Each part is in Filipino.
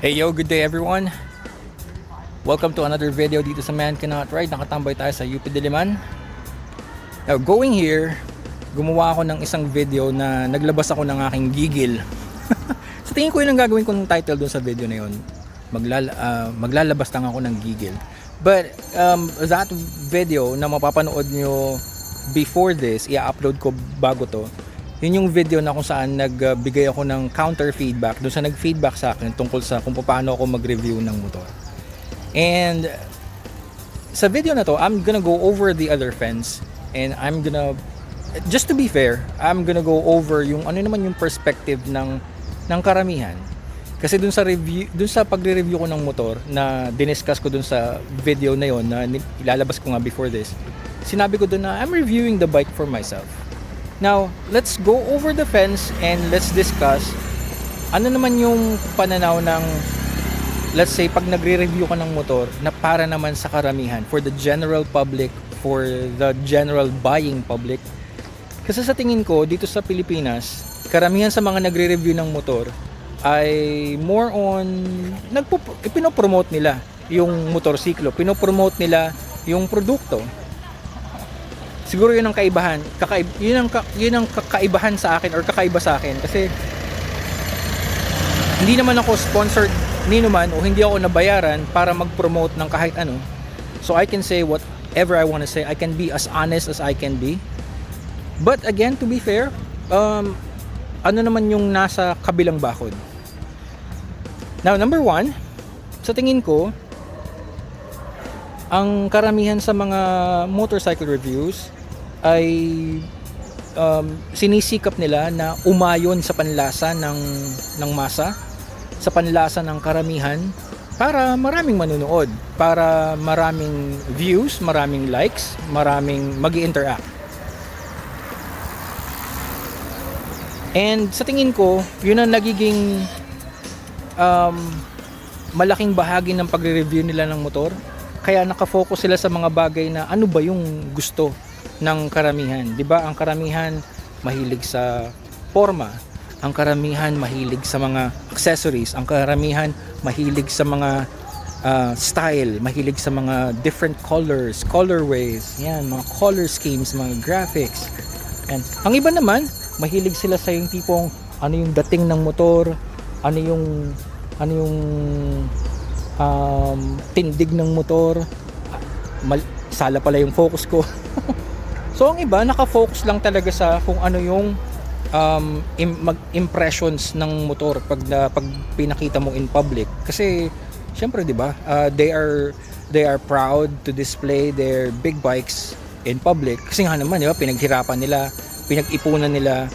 Hey yo, good day everyone. Welcome to another video dito sa Man Cannot Ride. Nakatambay tayo sa UP Diliman. Now, going here, gumawa ako ng isang video na naglabas ako ng aking gigil. sa tingin ko yun ang gagawin kong title doon sa video na yun. Maglala, ah, maglalabas lang ako ng gigil. But um, that video na mapapanood nyo before this, i-upload ko bago to, yun yung video na kung saan nagbigay ako ng counter feedback doon sa nag-feedback sa akin tungkol sa kung paano ako mag-review ng motor. And sa video na to, I'm gonna go over the other fence and I'm gonna just to be fair, I'm gonna go over yung ano naman yung perspective ng ng karamihan. Kasi dun sa review, dun sa pagre-review ko ng motor na diniscuss ko dun sa video na yon na ilalabas ko nga before this, sinabi ko dun na I'm reviewing the bike for myself. Now, let's go over the fence and let's discuss ano naman yung pananaw ng let's say pag nagre-review ka ng motor na para naman sa karamihan for the general public for the general buying public. Kasi sa tingin ko dito sa Pilipinas karamihan sa mga nagre-review ng motor ay more on nagpo pinopromote nila yung motorsiklo pinopromote nila yung produkto siguro yun ang kaibahan kakaib yun ang yun ang kakaibahan sa akin or kakaiba sa akin kasi hindi naman ako sponsored ni naman o hindi ako nabayaran para mag-promote ng kahit ano. So I can say whatever I want to say. I can be as honest as I can be. But again, to be fair, um, ano naman yung nasa kabilang bakod? Now, number one, sa tingin ko, ang karamihan sa mga motorcycle reviews ay um, sinisikap nila na umayon sa panlasa ng ng masa sa panlasa ng karamihan para maraming manunood, para maraming views, maraming likes, maraming mag interact And sa tingin ko, yun ang nagiging um, malaking bahagi ng pagre-review nila ng motor. Kaya nakafocus sila sa mga bagay na ano ba yung gusto ng karamihan. 'Di ba? Ang karamihan mahilig sa forma, ang karamihan mahilig sa mga accessories, ang karamihan mahilig sa mga uh, style, mahilig sa mga different colors, colorways, yan, mga color schemes, mga graphics. And ang iba naman, mahilig sila sa yung tipong ano yung dating ng motor, ano yung ano yung um, tindig ng motor, mal, sala pala yung focus ko. so ang iba naka-focus lang talaga sa kung ano yung um, im, mag impressions ng motor pag na, pag pinakita mo in public. Kasi syempre 'di ba uh, they are they are proud to display their big bikes in public. Kasi nga naman 'di ba pinaghirapan nila pinag-ipunan nila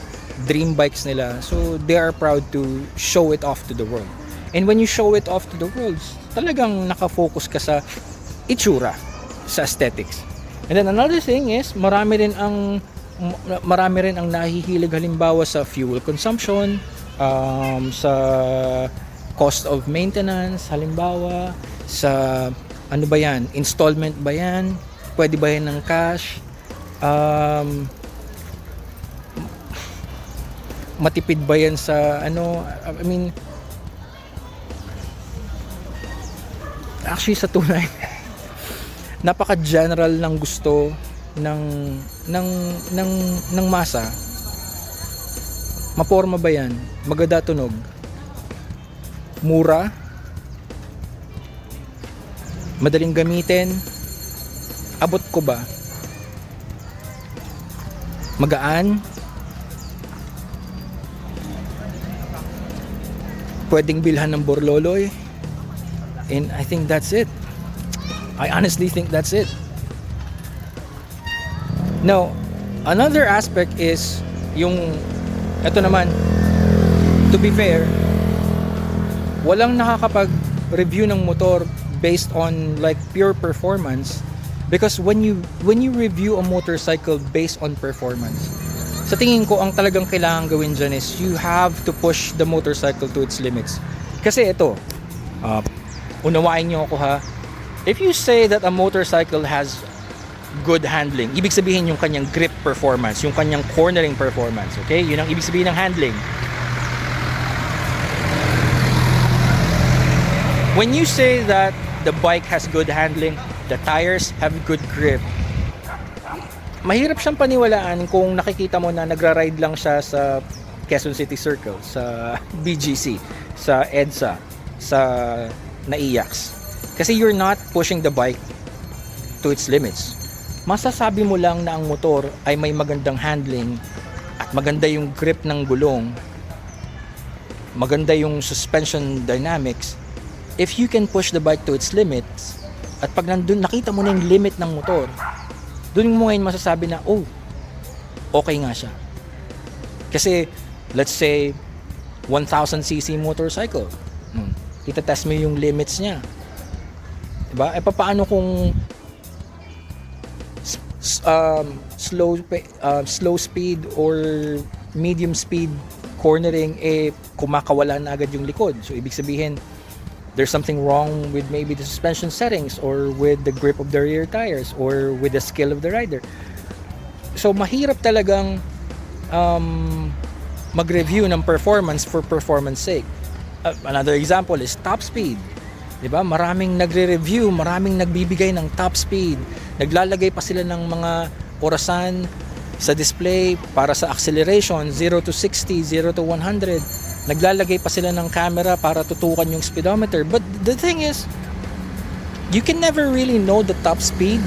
dream bikes nila. So they are proud to show it off to the world. And when you show it off to the world talagang nakafocus ka sa itsura sa aesthetics and then another thing is marami rin ang marami rin ang nahihilig halimbawa sa fuel consumption um, sa cost of maintenance halimbawa sa ano ba yan installment ba yan pwede ba yan ng cash? Um, matipid ba yan sa ano I mean actually sa tunay napaka general ng gusto ng ng ng ng masa. Maporma ba yan? Maganda tunog mura. Madaling gamitin. Abot ko ba? Magaan. Pwedeng bilhan ng borloloy. And I think that's it I honestly think that's it. Now another aspect is yung ito naman to be fair walang nakakapag review ng motor based on like pure performance because when you when you review a motorcycle based on performance sa tingin ko ang talagang kailangan gawin dyan is you have to push the motorcycle to its limits. Kasi ito uh, unawain nyo ako ha if you say that a motorcycle has good handling ibig sabihin yung kanyang grip performance yung kanyang cornering performance okay yun ang ibig sabihin ng handling when you say that the bike has good handling, the tires have good grip, mahirap siyang paniwalaan kung nakikita mo na nagra-ride lang siya sa Quezon City Circle, sa BGC, sa EDSA, sa NAIAX. Kasi you're not pushing the bike to its limits. Masasabi mo lang na ang motor ay may magandang handling at maganda yung grip ng gulong, maganda yung suspension dynamics, if you can push the bike to its limits, at pag nandun, nakita mo na yung limit ng motor, dun mo ngayon masasabi na, oh, okay nga siya. Kasi, let's say, 1000cc motorcycle. Hmm. Itatest mo yung limits niya. Diba? E paano kung um, slow uh, slow speed or medium speed cornering eh kumakawala na agad yung likod. So ibig sabihin there's something wrong with maybe the suspension settings or with the grip of the rear tires or with the skill of the rider. So mahirap talagang um, mag-review ng performance for performance sake. Uh, another example is top speed. 'Di ba? Maraming nagre-review, maraming nagbibigay ng top speed. Naglalagay pa sila ng mga orasan sa display para sa acceleration 0 to 60, 0 to 100. Naglalagay pa sila ng camera para tutukan yung speedometer. But the thing is, you can never really know the top speed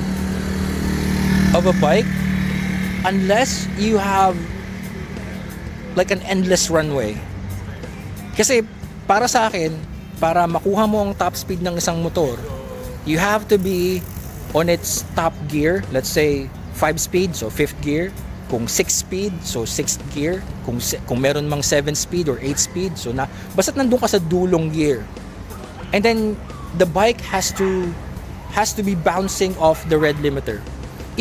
of a bike unless you have like an endless runway. Kasi para sa akin, para makuha mo ang top speed ng isang motor, you have to be on its top gear, let's say 5 speed, so 5th gear. Kung 6 speed, so 6th gear. Kung, kung meron mang 7 speed or 8 speed, so na, basta't nandun ka sa dulong gear. And then, the bike has to has to be bouncing off the red limiter.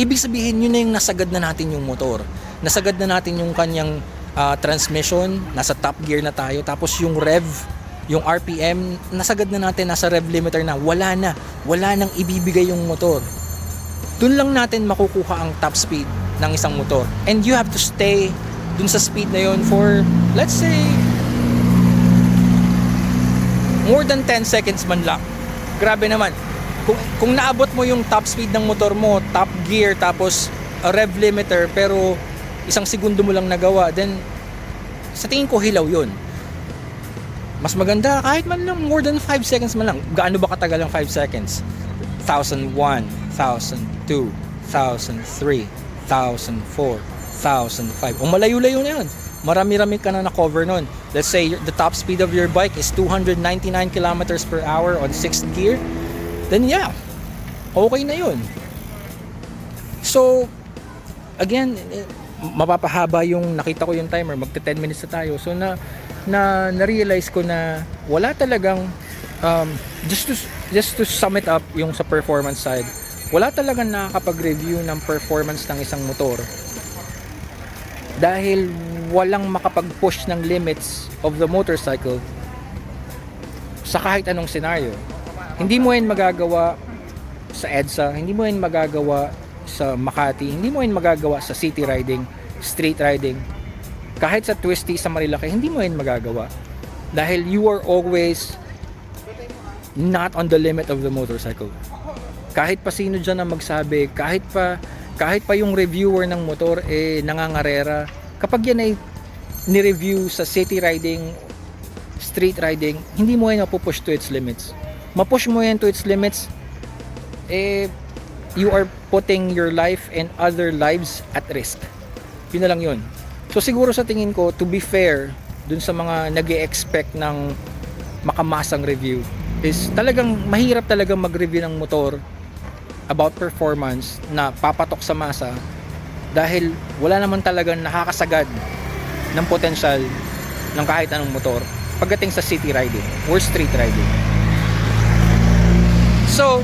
Ibig sabihin, yun na yung nasagad na natin yung motor. Nasagad na natin yung kanyang ah, transmission, nasa top gear na tayo. Tapos yung rev, yung RPM, nasagad na natin, nasa rev limiter na. Wala na. Wala nang ibibigay yung motor. Doon lang natin makukuha ang top speed ng isang motor. And you have to stay dun sa speed na yun for, let's say, more than 10 seconds man lang. Grabe naman. Kung, kung naabot mo yung top speed ng motor mo, top gear, tapos a rev limiter, pero isang segundo mo lang nagawa, then sa tingin ko hilaw yun. Mas maganda kahit man lang more than 5 seconds man lang. Gaano ba katagal ang 5 seconds? 1001, 1002, 1003, 1004, 1005. O malayo-layo na yun. Marami-rami ka na na-cover nun. Let's say the top speed of your bike is 299 kilometers per hour on 6th gear. Then yeah, okay na yun. So, again, eh, mapapahaba yung nakita ko yung timer, magta 10 minutes na tayo. So na na na-realize ko na wala talagang um, just to just to sum it up yung sa performance side, wala talagang nakakapag-review ng performance ng isang motor dahil walang makapag-push ng limits of the motorcycle sa kahit anong senaryo. Hindi mo yan magagawa sa EDSA, hindi mo yan magagawa sa Makati, hindi mo yan magagawa sa city riding, street riding, kahit sa twisty sa Marilaki, hindi mo yan magagawa. Dahil you are always not on the limit of the motorcycle. Kahit pa sino dyan na magsabi, kahit pa kahit pa yung reviewer ng motor eh nangangarera, kapag yan ay ni-review sa city riding, street riding, hindi mo yan mapupush to its limits. Mapush mo yan to its limits, eh, you are putting your life and other lives at risk. Yun na lang yun. So siguro sa tingin ko, to be fair, dun sa mga nag expect ng makamasang review, is talagang mahirap talagang mag-review ng motor about performance na papatok sa masa dahil wala naman talagang nakakasagad ng potensyal ng kahit anong motor pagdating sa city riding or street riding. So,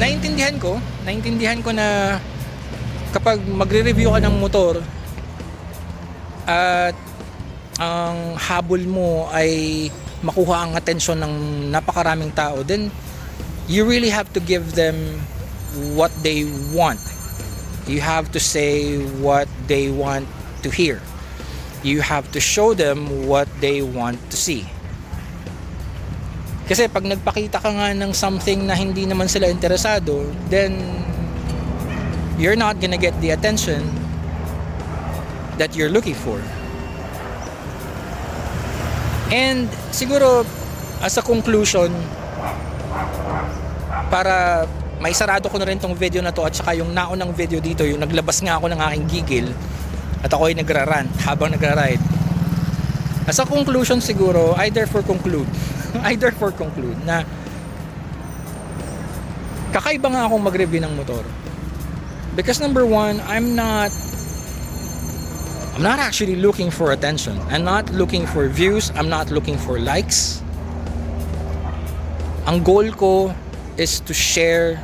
naintindihan ko, naintindihan ko na kapag magre-review ka ng motor at ang habol mo ay makuha ang atensyon ng napakaraming tao, then you really have to give them what they want. You have to say what they want to hear. You have to show them what they want to see. Kasi pag nagpakita ka nga ng something na hindi naman sila interesado, then you're not gonna get the attention that you're looking for. And siguro as a conclusion para may sarado ko na rin tong video na to at saka yung naunang video dito yung naglabas nga ako ng aking gigil at ako ay nagrarant habang nagraride as a conclusion siguro I therefore conclude I therefore conclude na kakaiba nga akong mag-review ng motor because number one I'm not I'm not actually looking for attention. I'm not looking for views. I'm not looking for likes. Ang goal ko is to share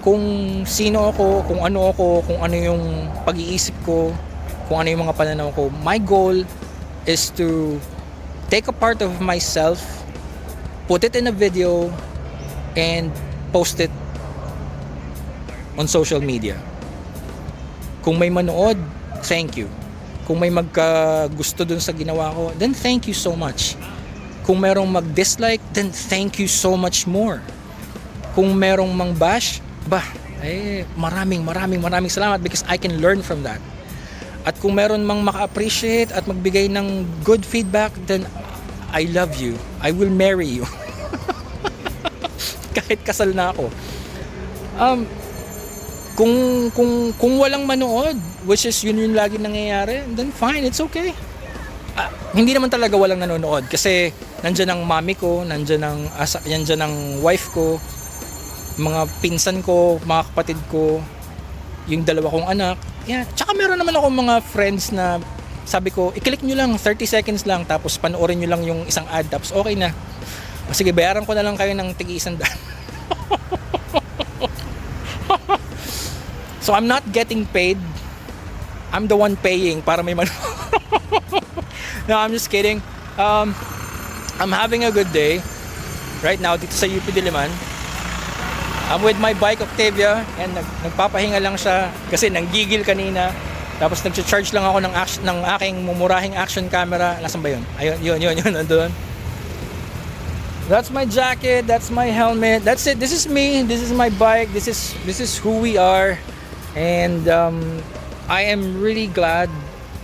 kung sino ako, kung ano ako, kung ano yung pag-iisip ko, kung ano yung mga pananaw ko. My goal is to take a part of myself, put it in a video, and post it on social media. Kung may manood, thank you. Kung may magka gusto dun sa ginawa ko, then thank you so much. Kung merong mag-dislike, then thank you so much more. Kung merong mang bash, bah, eh, maraming maraming maraming salamat because I can learn from that. At kung meron mang maka-appreciate at magbigay ng good feedback, then I love you. I will marry you. Kahit kasal na ako. Um, kung kung kung walang manood, which is yun yung lagi nangyayari, then fine, it's okay. Ah, hindi naman talaga walang nanonood kasi nandiyan ang mami ko, nandiyan ang asa, nandiyan ang wife ko, mga pinsan ko, mga kapatid ko, yung dalawa kong anak. Yeah, tsaka meron naman ako mga friends na sabi ko, i-click nyo lang 30 seconds lang tapos panoorin nyo lang yung isang ad tapos okay na. Sige, bayaran ko na lang kayo ng tigi isang daan. So I'm not getting paid. I'm the one paying para may man. no, I'm just kidding. Um, I'm having a good day right now dito sa UP Diliman. I'm with my bike Octavia and nag, nagpapahinga lang siya kasi nanggigil kanina. Tapos nag-charge lang ako ng action, ng aking mumurahing action camera. Nasaan ba yun? Ayun, yun, yun, yun, nandun. That's my jacket, that's my helmet. That's it. This is me. This is my bike. This is this is who we are. And um, I am really glad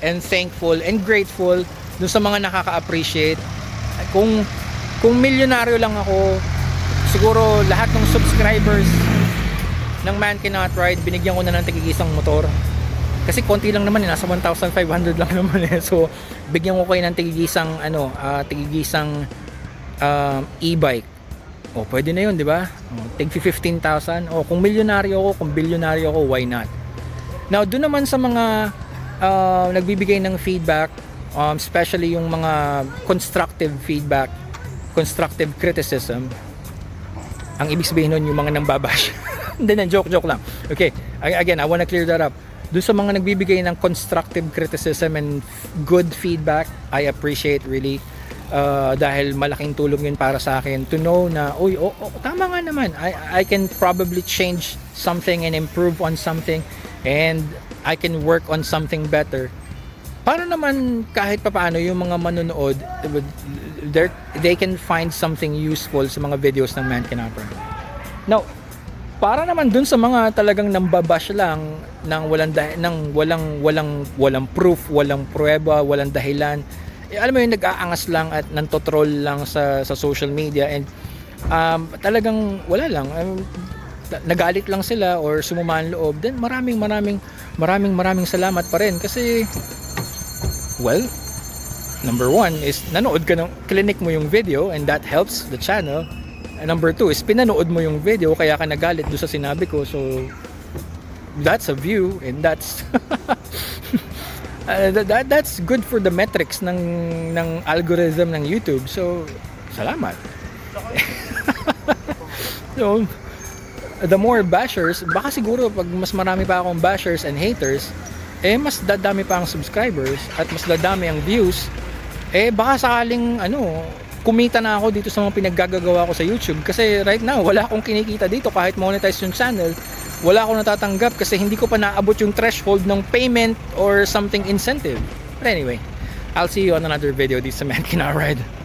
and thankful and grateful dun sa mga nakaka-appreciate. Kung kung milyonaryo lang ako, siguro lahat ng subscribers ng Man Cannot Ride, binigyan ko na ng tigigisang motor. Kasi konti lang naman, eh, nasa 1,500 lang naman eh. So, bigyan ko kayo ng tigigisang ano, ah, tigigisang um, e-bike. O, pwede na yun, di ba? Tig 15,000. O, kung milyonaryo ako, kung bilyonaryo ako, why not? Now, doon naman sa mga uh, nagbibigay ng feedback, um, especially yung mga constructive feedback, constructive criticism, ang ibig sabihin nun, yung mga nambabash. Hindi na, joke-joke lang. Okay, again, I wanna clear that up. Doon sa mga nagbibigay ng constructive criticism and good feedback, I appreciate really uh, dahil malaking tulong yun para sa akin to know na uy oh, oh, tama nga naman I, I can probably change something and improve on something and I can work on something better para naman kahit papaano yung mga manonood they can find something useful sa mga videos ng Man Cannot Run. Now, para naman dun sa mga talagang nambabash lang ng walang dah- ng walang walang walang proof, walang pruweba, walang dahilan. Eh, alam mo yung nag-aangas lang at nantotroll lang sa sa social media and um, talagang wala lang. Um, nagalit lang sila or sumuma ang loob then maraming maraming maraming maraming salamat pa rin kasi well number one is nanood ka ng clinic mo yung video and that helps the channel. And number two is pinanood mo yung video kaya ka nagalit doon sa sinabi ko. So that's a view and that's uh, that, that- that's good for the metrics ng ng algorithm ng YouTube. So salamat. So the more bashers baka siguro pag mas marami pa akong bashers and haters eh mas dadami pa ang subscribers at mas dadami ang views. Eh baka sakaling ano kumita na ako dito sa mga pinaggagawa ko sa YouTube kasi right now wala akong kinikita dito kahit monetize yung channel wala akong natatanggap kasi hindi ko pa naabot yung threshold ng payment or something incentive. But anyway I'll see you on another video dito sa Man Cannot Ride